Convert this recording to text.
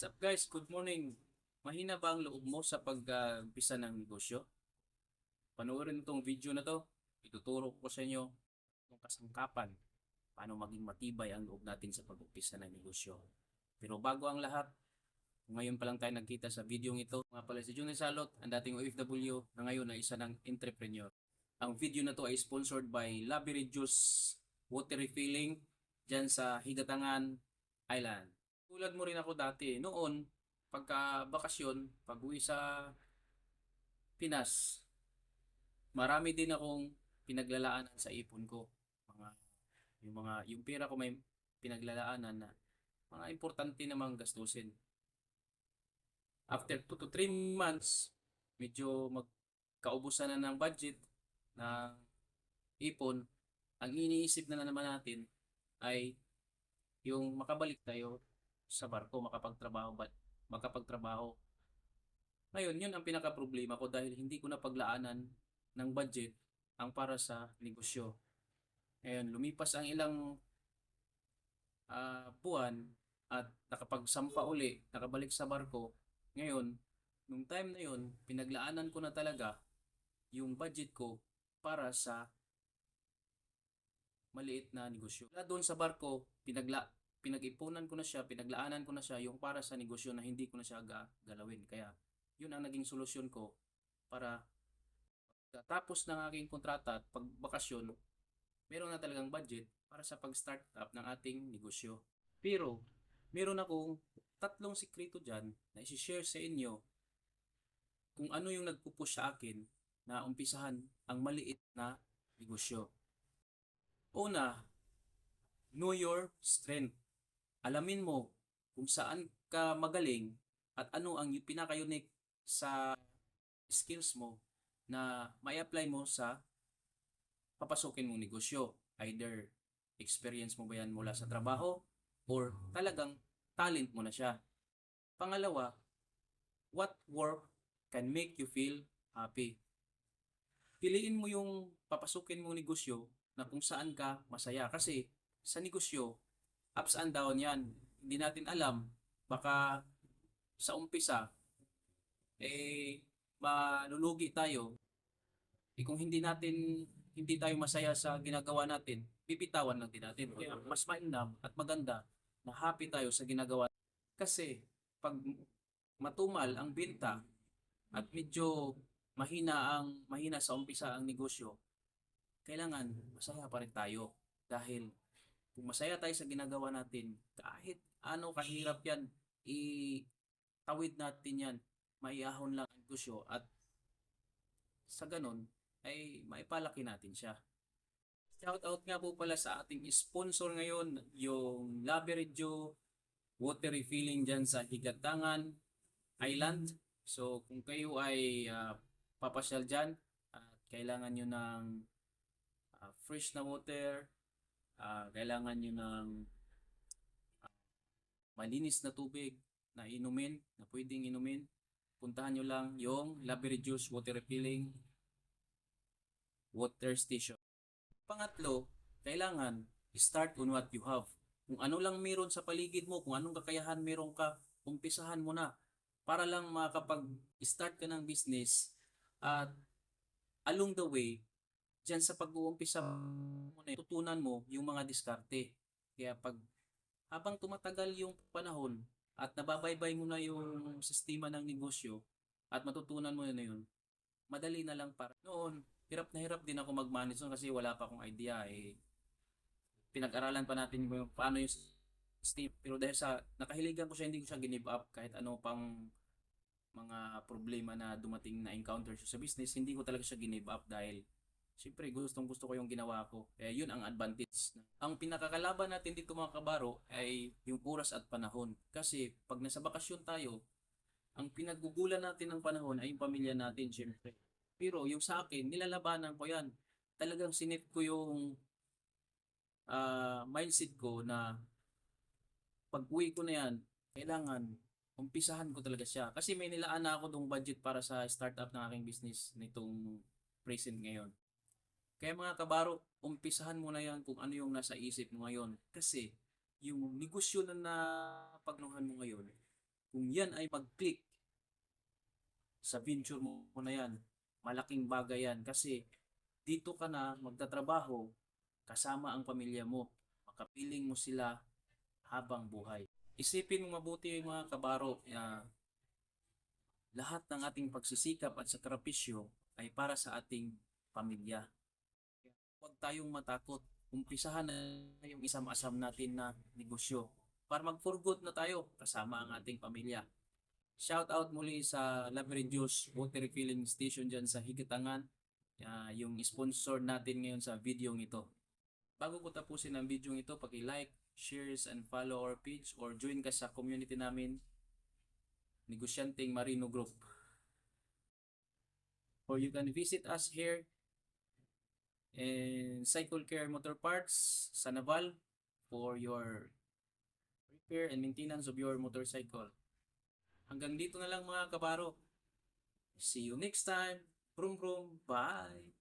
What's up guys? Good morning. Mahina ba ang loob mo sa pag-umpisa ng negosyo? Panoorin itong video na to. Ituturo ko sa inyo yung kasangkapan paano maging matibay ang loob natin sa pag-umpisa ng negosyo. Pero bago ang lahat, ngayon pa lang tayo nagkita sa video ito, nga pala si Junior Salot, ang dating OFW na ngayon ay isa ng entrepreneur. Ang video na to ay sponsored by Labyrinth Juice Water Refilling dyan sa Higatangan Island. Tulad mo rin ako dati, noon, pagka bakasyon, pag uwi sa Pinas, marami din akong pinaglalaanan sa ipon ko. Mga, yung mga, yung pera ko may pinaglalaanan na mga importante namang gastusin. After 2 to 3 months, medyo magkaubusan na ng budget ng ipon, ang iniisip na, na naman natin ay yung makabalik tayo sa barko, makapagtrabaho, ba- makapagtrabaho. Ngayon, yun ang pinaka-problema ko dahil hindi ko napaglaanan ng budget ang para sa negosyo. Ngayon, lumipas ang ilang ah, buwan at nakapagsampa uli, nakabalik sa barko. Ngayon, nung time na yun, pinaglaanan ko na talaga yung budget ko para sa maliit na negosyo. Wala doon sa barko, pinagla pinag-ipunan ko na siya, pinaglaanan ko na siya yung para sa negosyo na hindi ko na siya ga- galawin. Kaya, yun ang naging solusyon ko para tapos ng aking kontrata at pagbakasyon, meron na talagang budget para sa pag-start up ng ating negosyo. Pero, meron akong tatlong sikreto dyan na isi-share sa inyo kung ano yung nagpupush sa akin na umpisahan ang maliit na negosyo. Una, know your strength. Alamin mo kung saan ka magaling at ano ang pinaka-unique sa skills mo na may apply mo sa papasukin mong negosyo. Either experience mo ba yan mula sa trabaho or talagang talent mo na siya. Pangalawa, what work can make you feel happy? Piliin mo yung papasukin mong negosyo na kung saan ka masaya. Kasi sa negosyo, ups and down yan. Hindi natin alam. Baka sa umpisa, eh, malulugi tayo. Eh, kung hindi natin, hindi tayo masaya sa ginagawa natin, pipitawan lang din natin. Kaya mas mainam at maganda na happy tayo sa ginagawa. Kasi, pag matumal ang binta at medyo mahina ang mahina sa umpisa ang negosyo, kailangan masaya pa rin tayo dahil kung masaya tayo sa ginagawa natin, kahit ano kahirap yan, itawid natin yan, maiahon lang ang negosyo at sa ganun ay maipalaki natin siya. Shout out nga po pala sa ating sponsor ngayon, yung Labyrinth Water Refilling dyan sa Higatangan Island. So kung kayo ay ah, papasyal dyan at kailangan nyo ng ah, fresh na water, ah, kailangan nyo ng ah, malinis na tubig na inumin, na pwedeng inumin, puntahan nyo lang yung Labyrinth Juice Water Refilling Water Station. Pangatlo, kailangan start on what you have. Kung ano lang meron sa paligid mo, kung anong kakayahan meron ka, umpisahan mo na para lang makapag-start ka ng business at along the way, dyan sa pag-uumpisa mo na, tutunan mo yung mga diskarte. Kaya pag habang tumatagal yung panahon at nababaybay mo na yung sistema ng negosyo at matutunan mo na yun, madali na lang para. Noon, hirap na hirap din ako mag-manage nun kasi wala pa akong idea eh. Pinag-aralan pa natin yung paano yung steam. Pero dahil sa nakahiligan ko siya, hindi ko siya give up kahit ano pang mga problema na dumating na encounter siya sa business, hindi ko talaga siya give up dahil Siyempre, gustong gusto ko yung ginawa ko. Eh, yun ang advantage. Ang pinakakalaban natin dito mga kabaro ay yung oras at panahon. Kasi pag nasa bakasyon tayo, ang pinagugulan natin ng panahon ay yung pamilya natin, siyempre. Pero yung sa akin, nilalabanan ko yan. Talagang sinit ko yung ah, mindset ko na pag uwi ko na yan, kailangan umpisahan ko talaga siya. Kasi may nilaan na ako dong budget para sa startup ng aking business nitong present ngayon. Kaya mga kabaro, umpisahan mo na yan kung ano yung nasa isip mo ngayon. Kasi yung negosyo na napagnuhan mo ngayon, kung yan ay mag-click sa venture mo na yan, malaking bagay yan kasi dito ka na magtatrabaho kasama ang pamilya mo. Makapiling mo sila habang buhay. Isipin mo mabuti mga kabaro na lahat ng ating pagsisikap at sakripisyo ay para sa ating pamilya. Huwag tayong matakot. Umpisahan na yung isam-asam natin na negosyo para mag-for good na tayo kasama ang ating pamilya. Shout out muli sa Love Reduce Water Refilling Station dyan sa Higitangan. Ah, yung sponsor natin ngayon sa video ito. Bago ko tapusin ang video ito, paki-like, shares, and follow our page or join ka sa community namin, Negosyanteng Marino Group. Or you can visit us here in Cycle Care Motor Parts sa Naval for your repair and maintenance of your motorcycle. Hanggang dito na lang mga kabaro. See you next time. Brum brum. Bye.